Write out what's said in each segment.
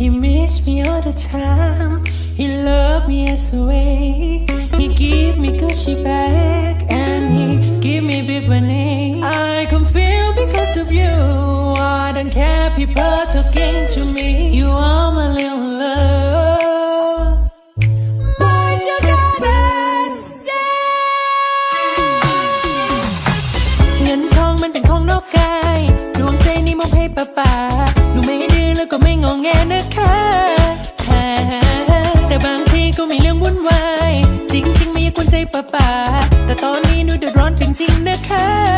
He missed me all the time. He loved me as a way. He give me Gucci back and he give me big money. I can feel because of you. งแงนะคะแต่บางทีก็มีเรื่องวุ่นวาย จริงๆไม่อยากวนใจป้าป่าแต่ตอนนี้หนูเดือดร้อนจริงๆนะคะ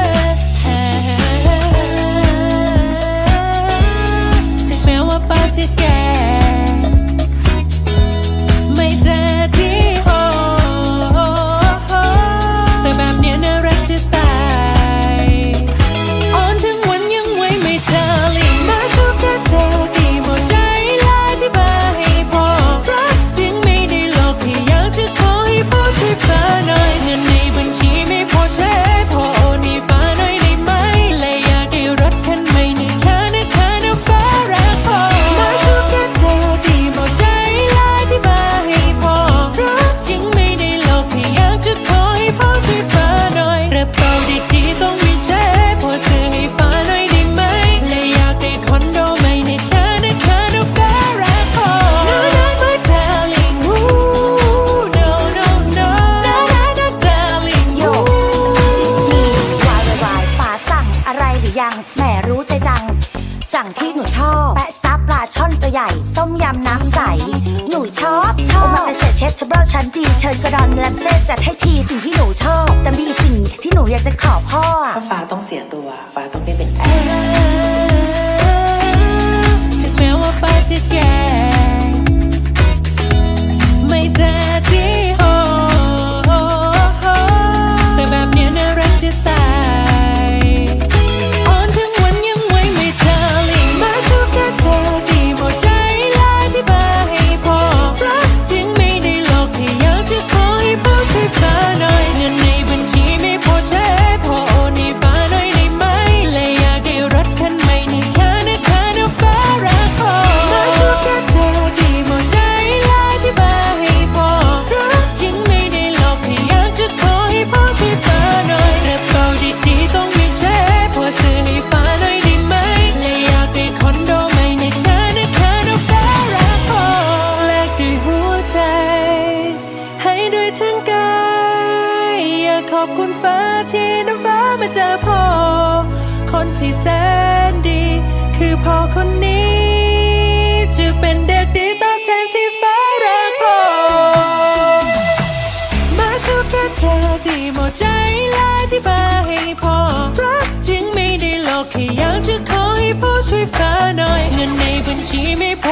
ยังแหมรู้ใจจัง สั่งที่หนูชอบ แปะซับปลาช่อนตัวใหญ่ ต้มยำน้ำใส หนูชอบชอบมาเกเตรเชฟทับเบิลชั้นดีเชิญกระดอนแลมเซ่จัดให้ทีสิ่งที่หนูชอบ แต่มีอีกสิ่งที่หนูอยากจะขอพ่อ ถ้าฟ้าต้องเสียตัว ฟ้าต้องได้เป็นแอร์ อบคุณฟ้าที่น้ำฟ้ามาเจอพ่อ คนที่แสนดี คือพ่อคนนี้ จะเป็นเด็กดีตอบแทนที่ฟ้ารักพ่อ มาสู่พระเจอที่หมดใจลายที่ฟ้าให้พ่อ รักจริงไม่ได้หลอกแค่อยากจะขอให้พ่อช่วยฟ้าหน่อย เงินในบัญชีไม่พอ